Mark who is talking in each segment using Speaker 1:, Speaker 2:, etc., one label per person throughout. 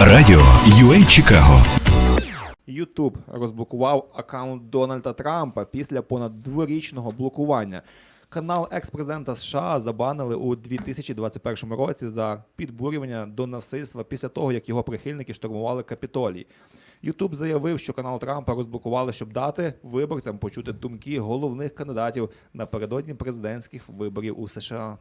Speaker 1: Радіо UA Чикаго.
Speaker 2: Ютуб розблокував аккаунт Дональда Трампа після понад дворічного блокування. Канал екс-президента США забанили у 2021 році за підбурювання до насильства після того, як його прихильники штурмували Капітолій. Ютуб заявив, що канал Трампа розблокували, щоб дати виборцям почути думки головних кандидатів напередодні президентських виборів у США.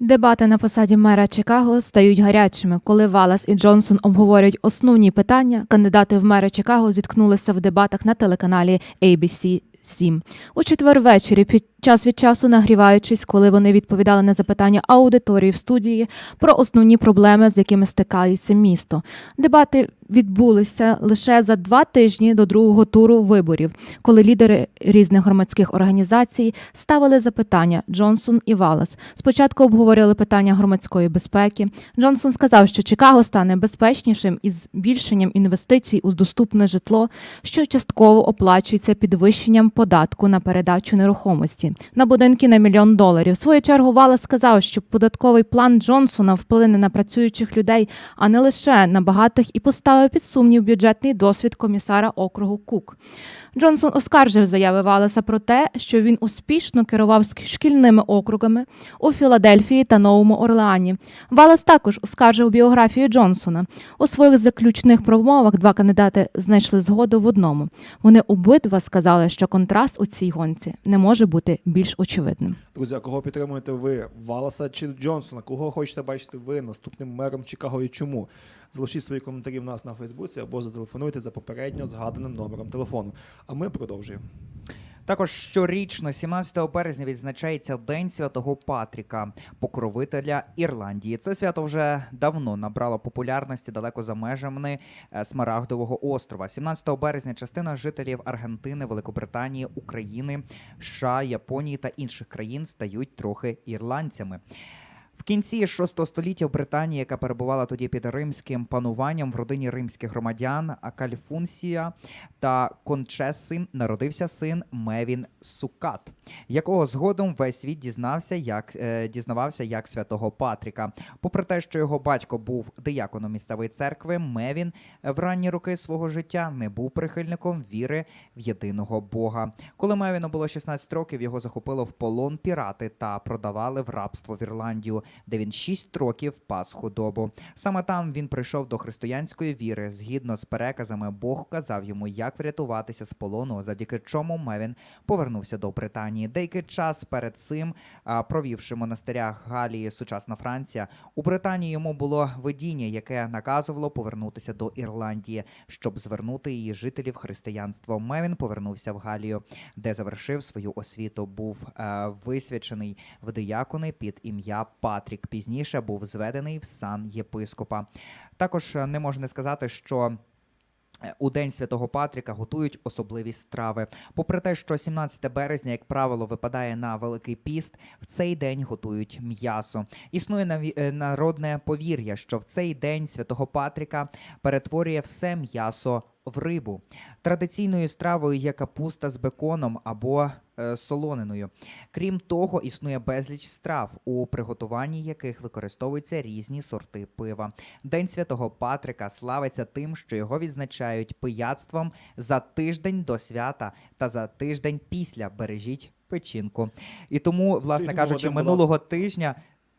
Speaker 3: Дебати на посаді мера Чикаго стають гарячими. Коли Валас і Джонсон обговорюють основні питання, кандидати в мера Чикаго зіткнулися в дебатах на телеканалі ABC 7. У четвер ввечері, під час від часу нагріваючись, коли вони відповідали на запитання аудиторії в студії про основні проблеми, з якими стикається місто. Дебати відбулися лише за два тижні до другого туру виборів, коли лідери різних громадських організацій ставили запитання Джонсон і Валас. Спочатку обговорили питання громадської безпеки. Джонсон сказав, що Чикаго стане безпечнішим із збільшенням інвестицій у доступне житло, що частково оплачується підвищенням податку на передачу нерухомості на будинки на мільйон доларів. В свою чергу Валас сказав, що податковий план Джонсона вплине на працюючих людей, а не лише на багатих, і поставив під сумнів бюджетний досвід комісара округу Кук. Джонсон оскаржив заяви Валеса про те, що він успішно керував шкільними округами у Філадельфії та Новому Орлеані. Валес також оскаржив біографію Джонсона. У своїх заключних промовах два кандидати знайшли згоду в одному. Вони обидва сказали, що контраст у цій гонці не може бути більш очевидним.
Speaker 2: Друзі, а кого підтримуєте ви? Валаса чи Джонсона? Кого хочете бачити ви наступним мером Чикаго і чому? Залишіть свої коментарі в нас на Фейсбуці або зателефонуйте за попередньо згаданим номером телефону. А ми продовжуємо.
Speaker 4: Також щорічно, 17 березня, відзначається День Святого Патріка, покровителя Ірландії. Це свято вже давно набрало популярності далеко за межами е, Смарагдового острова. 17 березня частина жителів Аргентини, Великобританії, України, США, Японії та інших країн стають трохи ірландцями. Кінці 6 століття в Британії, яка перебувала тоді під римським пануванням в родині римських громадян Акальфунсія та Кончеси народився син Мевін Сукат, якого згодом весь світ дізнався, як е, дізнавався як святого Патріка. Попри те, що його батько був дияконом місцевої церкви, Мевін е, в ранні роки свого життя не був прихильником віри в єдиного Бога. Коли Мевіну було 16 років, його захопило в полон пірати та продавали в рабство в Ірландію, де він 6 років пас худобу. Саме там він прийшов до християнської віри. Згідно з переказами, Бог казав йому, як врятуватися з полону, завдяки чому Мевін повернувся до Британії. Деякий час перед цим, провівши в монастирях Галії, сучасна Франція, у Британії йому було видіння, яке наказувало повернутися до Ірландії, щоб звернути її жителів християнство. Мевін повернувся в Галію, де завершив свою освіту. Був висвячений в диякони під ім'я Патрік. Пізніше був зведений в сан єпископа. Також е, не можна сказати, що. е, У День Святого Патріка готують особливі страви. Попри те, що 17 березня, як правило, випадає на Великий піст, в цей день готують м'ясо. Існує е, народне повір'я, що в цей день Святого Патріка перетворює все м'ясо в рибу. Традиційною стравою є капуста з беконом або е, солониною. Крім того, існує безліч страв, у приготуванні яких використовуються різні сорти пива. День Святого Патрика славиться тим, що його відзначають пияцтвом за тиждень до свята та за тиждень після. Бережіть печінку. І тому, власне кажучи, минулого тижня.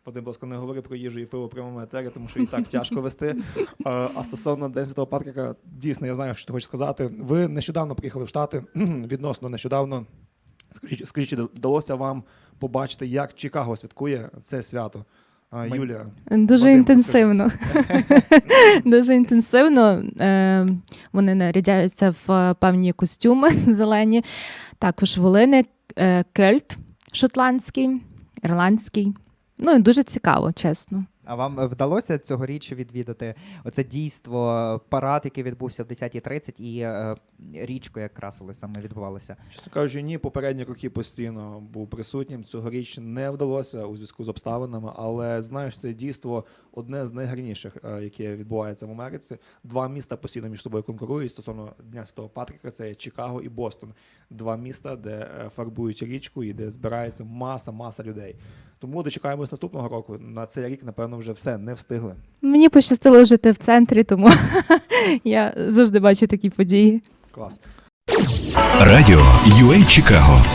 Speaker 2: Вадим, будь ласка, не говори про їжу і пиво в прямому етері, тому що і так тяжко вести. А, а стосовно День Святого Патрика, дійсно, я знаю, що ти хочеш сказати. Ви нещодавно приїхали в Штати, відносно нещодавно. Скажіть, скажіть, чи вдалося вам побачити, як Чикаго святкує це свято? А,
Speaker 4: Ми-
Speaker 2: Юлія,
Speaker 3: Дуже
Speaker 2: Вадим,
Speaker 3: інтенсивно. Дуже інтенсивно. Е, Вони нарядяються в е, певні костюми зелені. Також волини, е, кельт шотландський, ірландський. Ну і дуже цікаво, чесно.
Speaker 4: А вам вдалося цьогоріч відвідати оце дійство, парад, який відбувся в 10.30, і е, річку, як красили, саме відбувалося?
Speaker 2: чесно кажучи, ні, попередні роки постійно був присутнім. Цьогоріч не вдалося у зв'язку з обставинами, але знаєш, це дійство одне з найгарніших, е, яке відбувається в Америці. Два міста постійно між собою конкурують стосовно Дня Святого Патрика. Це Чикаго і Бостон. Два міста, де е, фарбують річку і де збирається маса, маса людей. Тому дочекаємось наступного року. На цей рік, напевно, вже все не встигли.
Speaker 3: Мені пощастило жити в центрі, тому я завжди бачу такі події.
Speaker 2: Клас.
Speaker 1: Радіо UA Чикаго